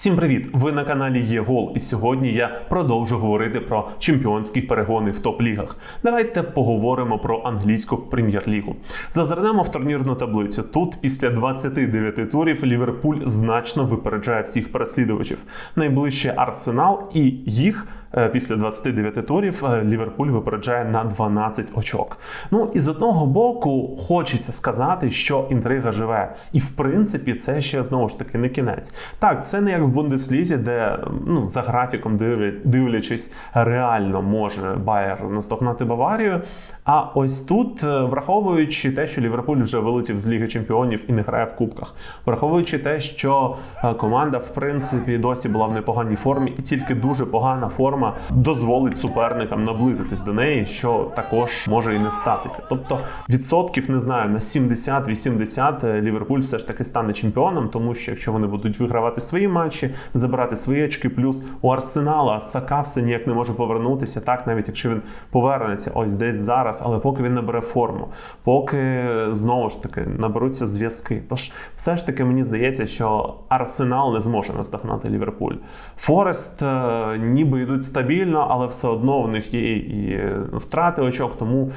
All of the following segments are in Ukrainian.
Всім привіт! Ви на каналі Є Гол, і сьогодні я продовжу говорити про чемпіонські перегони в топ-лігах. Давайте поговоримо про англійську прем'єр-лігу. Зазирнемо в турнірну таблицю. Тут після 29 турів Ліверпуль значно випереджає всіх переслідувачів. Найближче Арсенал і їх. Е, Після 29 турів е, Ліверпуль випереджає на 12 очок. Ну і з одного боку хочеться сказати, що інтрига живе, і в принципі це ще знову ж таки не кінець. Так, це не як в Бундеслізі, де ну за графіком дивля- дивлячись, реально може Байер наздогнати Баварію. А ось тут, е, враховуючи те, що Ліверпуль вже вилетів з Ліги Чемпіонів і не грає в кубках, враховуючи те, що команда в принципі досі була в непоганій формі, і тільки дуже погана форма дозволить суперникам наблизитись до неї, що також може і не статися. Тобто відсотків не знаю на 70-80 е, Ліверпуль все ж таки стане чемпіоном, тому що якщо вони будуть вигравати свої матчі, забирати свої очки, плюс у Арсенала Сака все ніяк не може повернутися, так навіть якщо він повернеться ось десь зараз, але поки він набере форму, поки знову ж таки наберуться зв'язки. Тож все ж таки мені здається, що Арсенал не зможе наздогнати Ліверпуль. Форест е, ніби йдуть стабільно, але все одно в них є і втрати очок, тому е,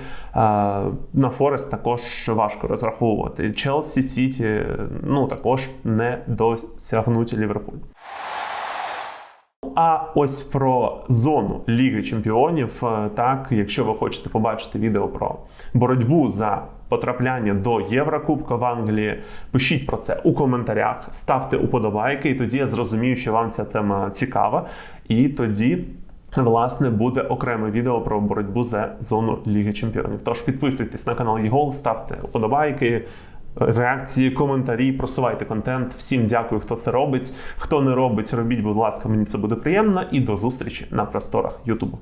на Форест також важко розраховувати. Челсі Сіті ну також не досягнуть Ліверпуль. А ось про зону Ліги Чемпіонів, е, так, якщо ви хочете побачити відео про боротьбу за потрапляння до Єврокубка в Англії, пишіть про це у коментарях, ставте уподобайки, і тоді я зрозумію, що вам ця тема цікава. І тоді. Власне, буде окреме відео про боротьбу за зону Ліги Чемпіонів. Тож підписуйтесь на канал ЄГОЛ, ставте вподобайки, реакції, коментарі, просувайте контент. Всім дякую, хто це робить. Хто не робить, робіть, будь ласка, мені це буде приємно. І до зустрічі на просторах Ютубу.